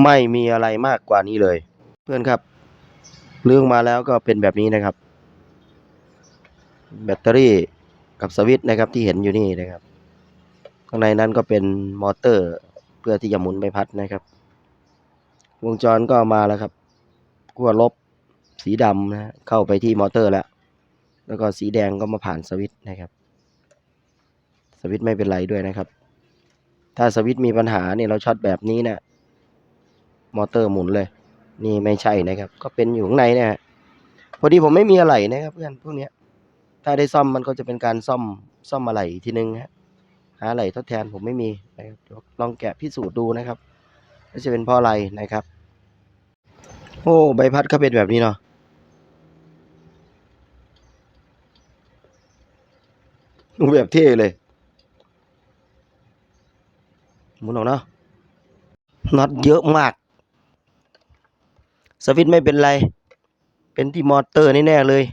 ไม่มีอะไรมากกว่านี้เลย เพื่อนครับเรื่องมาแล้วก็เป็นแบบนี้นะครับ แบตเตอรี่กับสวิตช์นะครับที่เห็นอยู่นี่นะครับ ข้างในนั้นก็เป็นมอเตอร์เพื่อที่จะหมุนใบพัดนะครับ วงจรก็มาแล้วครับขั้วลบสีดำนะเข้าไปที่มอเตอร์แล้ว แล้วก็สีแดงก็มาผ่านสวิตช์นะครับ สวิตช์ไม่เป็นไรด้วยนะครับ ถ้าสวิตช์มีปัญหาเนี่ยเราช็อตแบบนี้เนี่ย มอเตอร์หมุนเลย นี่ไม่ใช่นะครับ ก็เป็นอยู่ข้างในเนี่ยฮะพอดีผมไม่มีอะไรนะครับเพื่อนพวกเนี้ยถ้าได้ซ่อมมันก็จะเป็นการซ่อมซ่อมอะไรทีนึงฮะหาอะไรทดแทนผมไม่มีนะครับเดี๋ยวลองแกะพิสูจน์ดูนะครับว่าจะเป็นเพราะอะไรนะครับโอ้ใบพัดก็เป็นแบบนี้เนาะแบบเท่เลยหมุนออกเนาะน็อตเยอะมาก สวิตไม่เป็นไร เป็นที่มอเตอร์แน่เลย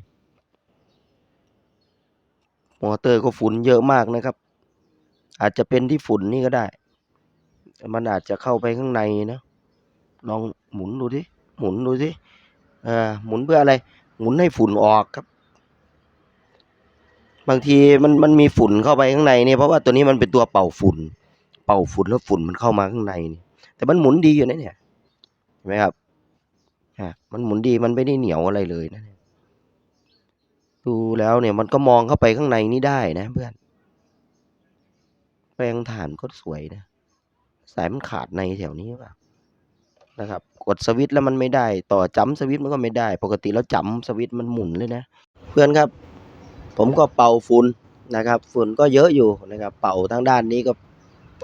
มอเตอร์ก็ฝุ่นเยอะมากนะครับ อาจจะเป็นที่ฝุ่นนี่ก็ได้ มันอาจจะเข้าไปข้างในนะ ลองหมุนดูสิหมุนดูสิอ่าหมุนเพื่ออะไร หมุนให้ฝุ่นออกครับ บางทีมันมันมีฝุ่นเข้าไปข้างในเนี่ยเพราะว่าตัวนี้มันเป็นตัวเป่าฝุ่น เป่าฝุ่นแล้วฝุ่นมันเข้ามาข้างในนี่แต่มันหมุนดีอยู่นะเนี่ยเห็นไหมครับ ฮะมันหมุนดีมันไม่ได้เหนียวอะไรเลยนะเนี่ยดูแล้วเนี่ยมันก็มองเข้าไปข้างในนี่ได้นะเพื่อนแปลงฐานก็สวยนะ สายมันขาดในแถวนี้หรือเปล่านะครับ กดสวิตช์แล้วมันไม่ได้ ต่อจำสวิตช์มันก็ไม่ได้ ปกติแล้วจำสวิตช์มันหมุนเลยนะ เพื่อนครับ ผมก็เป่าฝุ่นนะครับฝุ่นก็เยอะอยู่นะครับ เป่าทางด้านนี้ก็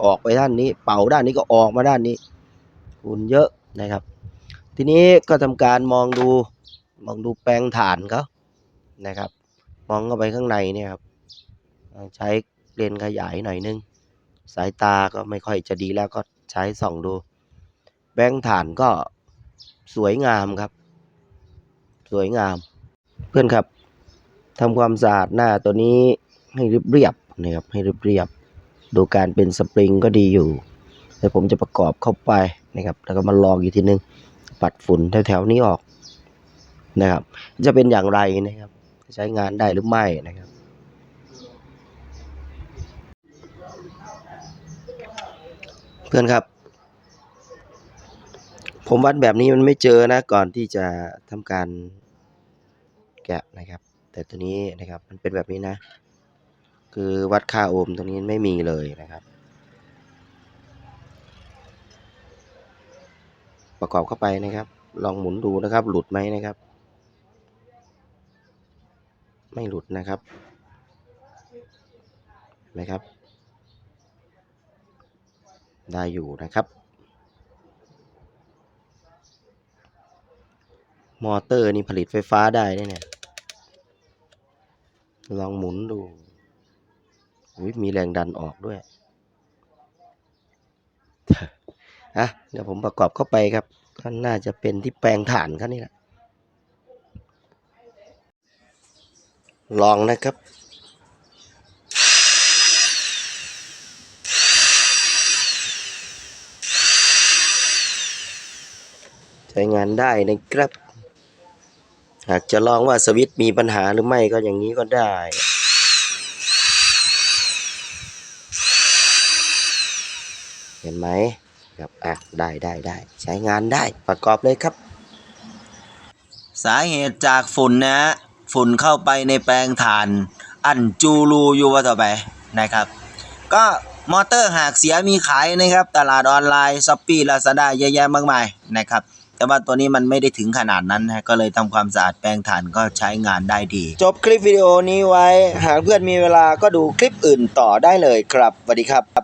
ออกไปด้านนี้ เป่าด้านนี้ก็ออกมาด้านนี้ฝุ่นเยอะนะครับ ทีนี้ก็ทำการมองดูมองดูแปลงฐานเขานะครับ มองเข้าไปข้างในเนี่ยครับใช้เลนส์ขยายหน่อยนึง สายตาก็ไม่ค่อยจะดีแล้วก็ใช้ส่องดูแบงฐานก็สวยงามครับ สวยงาม เพื่อนครับทำความสะอาดหน้าตัวนี้ให้เรียบเรียบๆนะครับให้เรียบเรียบๆดูการเป็นสปริงก็ดีอยู่เดี๋ยวผมจะประกอบเข้าไปนะครับ แล้วก็มาลองอีกทีนึง ปัดฝุ่นแถวๆนี้ออกนะครับ จะเป็นอย่างไรนะครับ ใช้งานได้หรือไม่นะครับ เพื่อนครับ ผมวัดแบบนี้มันไม่เจอนะก่อนที่จะทำการแกะนะครับ แต่ตัวนี้นะครับมันเป็นแบบนี้นะ คือวัดค่าโอห์มตรงนี้ไม่มีเลยนะครับ ประกอบเข้าไปนะครับ ลองหมุนดูนะครับ หลุดไหมนะครับ ไม่หลุดนะครับเห็นไหมครับ ได้อยู่นะครับ มอเตอร์นี่ผลิตไฟฟ้าได้เนี่ย ลองหมุนดูอุ๊ยมีแรงดันออกด้วย อะเดี๋ยวผมประกอบเข้าไปครับก็น่าจะเป็นที่แปลงถ่านครับนี่แหละลองนะครับใช้งานได้นะครับ หากจะลองว่าสวิตช์มีปัญหาหรือไม่ก็อย่างนี้ก็ได้เห็นไหม ครับอะได้ได้ได้ใช้งานได้ประกอบเลยครับ สาเหตุจากฝุ่นนะฮะฝุ่นเข้าไปในแปลงถ่าน อันจูรูอยู่ว่าต่อไปนะครับ ก็มอเตอร์หากเสียมีขายนะครับ ตลาดออนไลน์ช้อปปี้ลาซาด้าเยอะแยะมากมายนะครับแต่ว่าตัวนี้มันไม่ได้ถึงขนาดนั้นนะก็เลยทำความสะอาดแปลงถ่านก็ใช้งานได้ดี จบคลิปวิดีโอนี้ไว้ หากเพื่อนมีเวลาก็ดูคลิปอื่นต่อได้เลยครับสวัสดีครับ